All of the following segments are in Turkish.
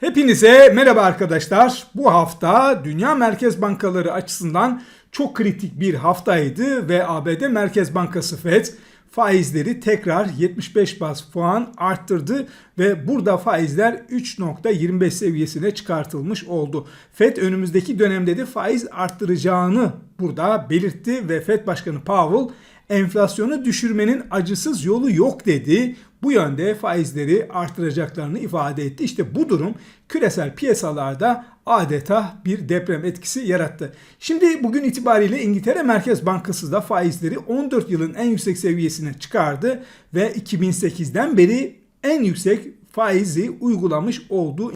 Hepinize merhaba arkadaşlar. Bu hafta dünya merkez bankaları açısından çok kritik bir haftaydı ve ABD Merkez Bankası Fed faizleri tekrar 75 bas puan arttırdı ve burada faizler 3.25 seviyesine çıkartılmış oldu. Fed önümüzdeki dönemde de faiz arttıracağını burada belirtti ve Fed Başkanı Powell enflasyonu düşürmenin acısız yolu yok dedi. Bu yönde faizleri artıracaklarını ifade etti. İşte bu durum küresel piyasalarda adeta bir deprem etkisi yarattı. Şimdi bugün itibariyle İngiltere Merkez Bankası da faizleri 14 yılın en yüksek seviyesine çıkardı ve 2008'den beri en yüksek faizi uygulamış oldu.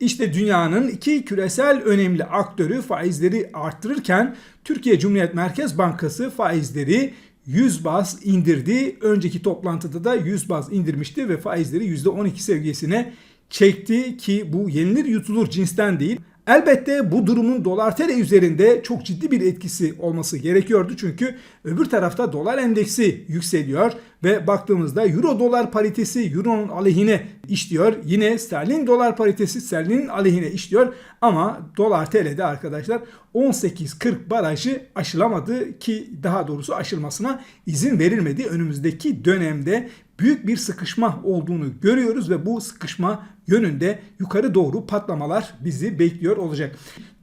İşte dünyanın iki küresel önemli aktörü faizleri arttırırken Türkiye Cumhuriyet Merkez Bankası faizleri 100 baz indirdi. Önceki toplantıda da 100 baz indirmişti ve faizleri %12 seviyesine çekti ki bu yenilir yutulur cinsten değil. Elbette bu durumun dolar tl üzerinde çok ciddi bir etkisi olması gerekiyordu çünkü öbür tarafta dolar endeksi yükseliyor ve baktığımızda euro dolar paritesi euronun aleyhine işliyor. Yine sterlin dolar paritesi sterlinin aleyhine işliyor ama dolar TL'de arkadaşlar 18.40 barajı aşılamadı ki daha doğrusu aşılmasına izin verilmedi. Önümüzdeki dönemde büyük bir sıkışma olduğunu görüyoruz ve bu sıkışma yönünde yukarı doğru patlamalar bizi bekliyor olacak.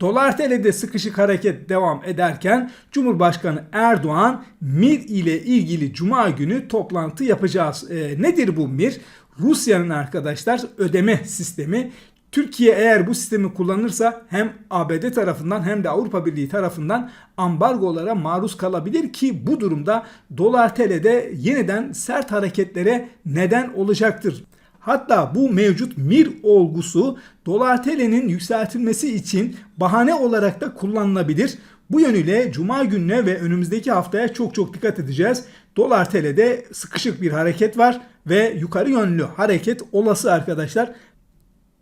Dolar TL'de sıkışık hareket devam ederken Cumhurbaşkanı Erdoğan MIR ile ilgili cuma günü toplantı yapacağız. E, nedir bu MIR? Rusya'nın arkadaşlar ödeme sistemi Türkiye eğer bu sistemi kullanırsa hem ABD tarafından hem de Avrupa Birliği tarafından ambargolara maruz kalabilir ki bu durumda dolar TL'de yeniden sert hareketlere neden olacaktır. Hatta bu mevcut MIR olgusu dolar TL'nin yükseltilmesi için bahane olarak da kullanılabilir. Bu yönüyle cuma gününe ve önümüzdeki haftaya çok çok dikkat edeceğiz. Dolar TL'de sıkışık bir hareket var ve yukarı yönlü hareket olası arkadaşlar.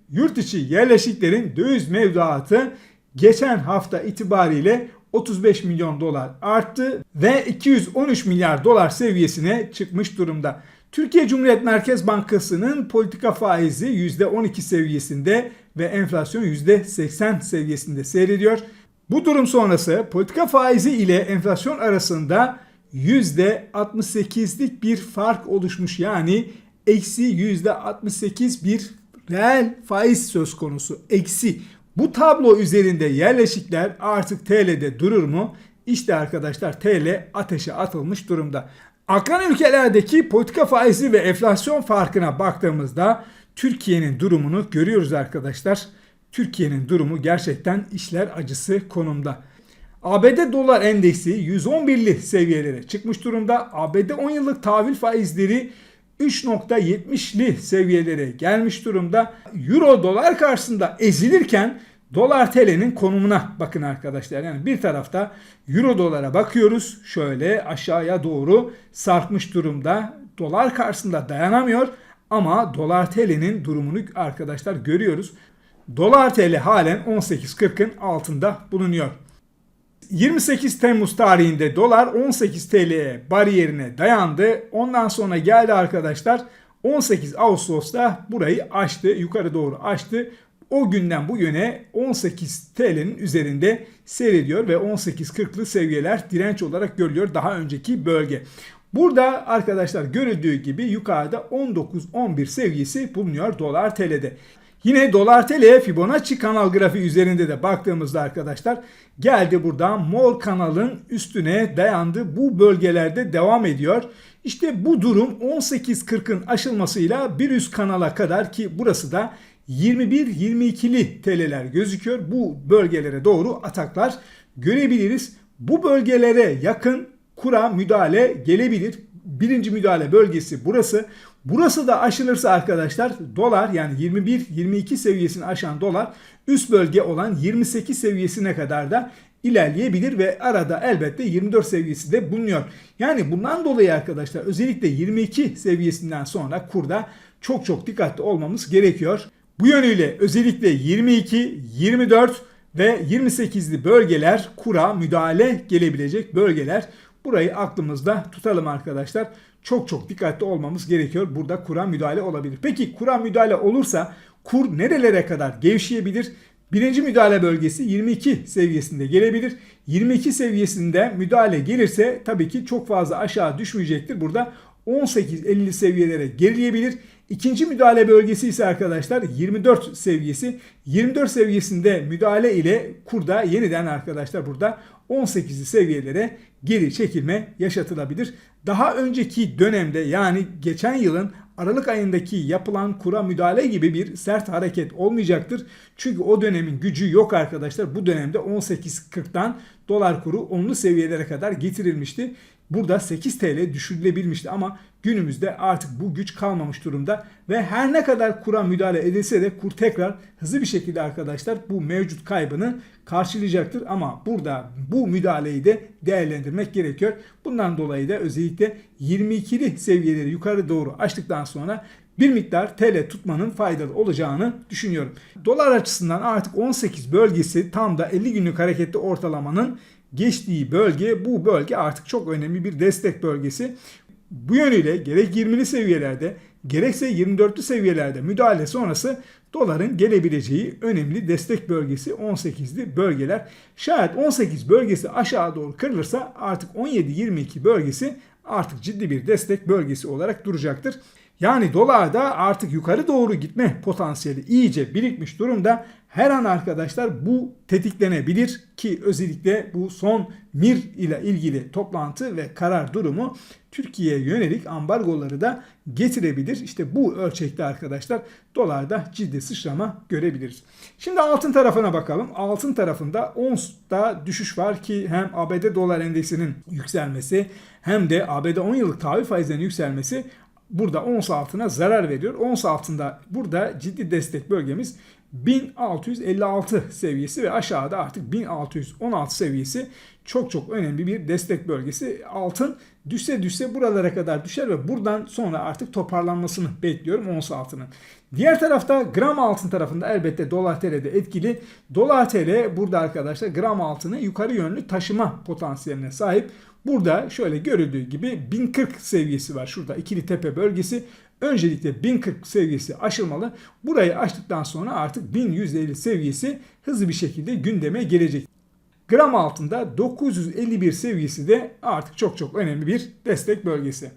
Yurt içi yerleşiklerin döviz mevduatı geçen hafta itibariyle 35 milyon dolar arttı ve 213 milyar dolar seviyesine çıkmış durumda. Türkiye Cumhuriyet Merkez Bankası'nın politika faizi %12 seviyesinde ve enflasyon %80 seviyesinde seyrediyor. Bu durum sonrası politika faizi ile enflasyon arasında %68'lik bir fark oluşmuş. Yani eksi %68 bir reel faiz söz konusu. Eksi. Bu tablo üzerinde yerleşikler artık TL'de durur mu? İşte arkadaşlar TL ateşe atılmış durumda. Akran ülkelerdeki politika faizi ve enflasyon farkına baktığımızda Türkiye'nin durumunu görüyoruz arkadaşlar. Türkiye'nin durumu gerçekten işler acısı konumda. ABD dolar endeksi 111'li seviyelere çıkmış durumda. ABD 10 yıllık tahvil faizleri 3.70'li seviyelere gelmiş durumda. Euro dolar karşısında ezilirken dolar TL'nin konumuna bakın arkadaşlar. Yani bir tarafta euro dolara bakıyoruz. Şöyle aşağıya doğru sarkmış durumda. Dolar karşısında dayanamıyor ama dolar TL'nin durumunu arkadaşlar görüyoruz. Dolar TL halen 18.40'ın altında bulunuyor. 28 Temmuz tarihinde dolar 18 TL'ye bariyerine dayandı. Ondan sonra geldi arkadaşlar 18 Ağustos'ta burayı aştı. Yukarı doğru aştı. O günden bu yöne 18 TL'nin üzerinde seyrediyor ve 18.40'lı seviyeler direnç olarak görülüyor daha önceki bölge. Burada arkadaşlar görüldüğü gibi yukarıda 19-11 seviyesi bulunuyor dolar TL'de. Yine dolar TL Fibonacci kanal grafiği üzerinde de baktığımızda arkadaşlar geldi buradan mor kanalın üstüne dayandı. Bu bölgelerde devam ediyor. İşte bu durum 18.40'ın aşılmasıyla bir üst kanala kadar ki burası da 21-22'li TL'ler gözüküyor. Bu bölgelere doğru ataklar görebiliriz. Bu bölgelere yakın kura müdahale gelebilir. Birinci müdahale bölgesi burası. Burası da aşılırsa arkadaşlar dolar yani 21-22 seviyesini aşan dolar üst bölge olan 28 seviyesine kadar da ilerleyebilir ve arada elbette 24 seviyesi de bulunuyor. Yani bundan dolayı arkadaşlar özellikle 22 seviyesinden sonra kurda çok çok dikkatli olmamız gerekiyor. Bu yönüyle özellikle 22, 24 ve 28'li bölgeler kura müdahale gelebilecek bölgeler. Burayı aklımızda tutalım arkadaşlar. çok çok dikkatli olmamız gerekiyor. Burada kura müdahale olabilir. Peki kura müdahale olursa kur nerelere kadar gevşeyebilir? Birinci müdahale bölgesi 22 seviyesinde gelebilir. 22 seviyesinde müdahale gelirse tabii ki çok fazla aşağı düşmeyecektir. Burada 18.50 seviyelere gerileyebilir. İkinci müdahale bölgesi ise arkadaşlar 24 seviyesi. 24 seviyesinde müdahale ile kurda yeniden arkadaşlar burada 18'li seviyelere geri çekilme yaşatılabilir. Daha önceki dönemde yani geçen yılın Aralık ayındaki yapılan kura müdahale gibi bir sert hareket olmayacaktır. Çünkü o dönemin gücü yok arkadaşlar. Bu dönemde 18.40'dan dolar kuru 10'lu seviyelere kadar getirilmişti. Burada 8 TL düşürülebilmişti ama günümüzde artık bu güç kalmamış durumda ve her ne kadar kura müdahale edilse de kur tekrar hızlı bir şekilde arkadaşlar bu mevcut kaybını karşılayacaktır ama burada bu müdahaleyi de değerlendirmek gerekiyor. Bundan dolayı da özellikle 22'li seviyeleri yukarı doğru açtıktan sonra bir miktar TL tutmanın faydalı olacağını düşünüyorum. Dolar açısından artık 18 bölgesi tam da 50 günlük hareketli ortalamanın geçtiği bölge bu bölge artık çok önemli bir destek bölgesi. Bu yönüyle gerek 20'li seviyelerde gerekse 24'lü seviyelerde müdahale sonrası doların gelebileceği önemli destek bölgesi 18'li bölgeler. Şayet 18 bölgesi aşağı doğru kırılırsa artık 17-22 bölgesi artık ciddi bir destek bölgesi olarak duracaktır. Yani dolarda artık yukarı doğru gitme potansiyeli iyice birikmiş durumda. Her an arkadaşlar bu tetiklenebilir ki özellikle bu son MIR ile ilgili toplantı ve karar durumu Türkiye'ye yönelik ambargoları da getirebilir. İşte bu ölçekte arkadaşlar dolarda ciddi sıçrama görebiliriz. Şimdi altın tarafına bakalım. Altın tarafında ONS'da düşüş var ki hem ABD dolar endeksinin yükselmesi hem de ABD 10 yıllık tahvil faizlerinin yükselmesi burada ons altına zarar veriyor. Ons altında burada ciddi destek bölgemiz 1656 seviyesi ve aşağıda artık 1616 seviyesi çok çok önemli bir destek bölgesi. Altın düşse düşse buralara kadar düşer ve buradan sonra artık toparlanmasını bekliyorum ons altının. Diğer tarafta gram altın tarafında elbette dolar TL'de etkili. Dolar TL burada arkadaşlar gram altını yukarı yönlü taşıma potansiyeline sahip. Burada şöyle görüldüğü gibi 1040 seviyesi var. Şurada ikili tepe bölgesi. Öncelikle 1040 seviyesi aşılmalı. Burayı aştıktan sonra artık 1150 seviyesi hızlı bir şekilde gündeme gelecek. Gram altında 951 seviyesi de artık çok çok önemli bir destek bölgesi.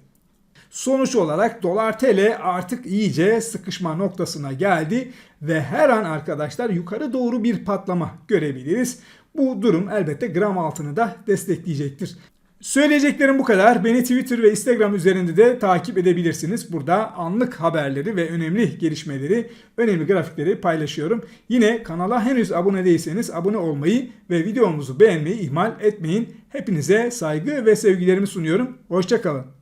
Sonuç olarak dolar TL artık iyice sıkışma noktasına geldi ve her an arkadaşlar yukarı doğru bir patlama görebiliriz. Bu durum elbette gram altını da destekleyecektir. Söyleyeceklerim bu kadar. Beni Twitter ve Instagram üzerinde de takip edebilirsiniz. Burada anlık haberleri ve önemli gelişmeleri, önemli grafikleri paylaşıyorum. Yine kanala henüz abone değilseniz abone olmayı ve videomuzu beğenmeyi ihmal etmeyin. Hepinize saygı ve sevgilerimi sunuyorum. Hoşçakalın.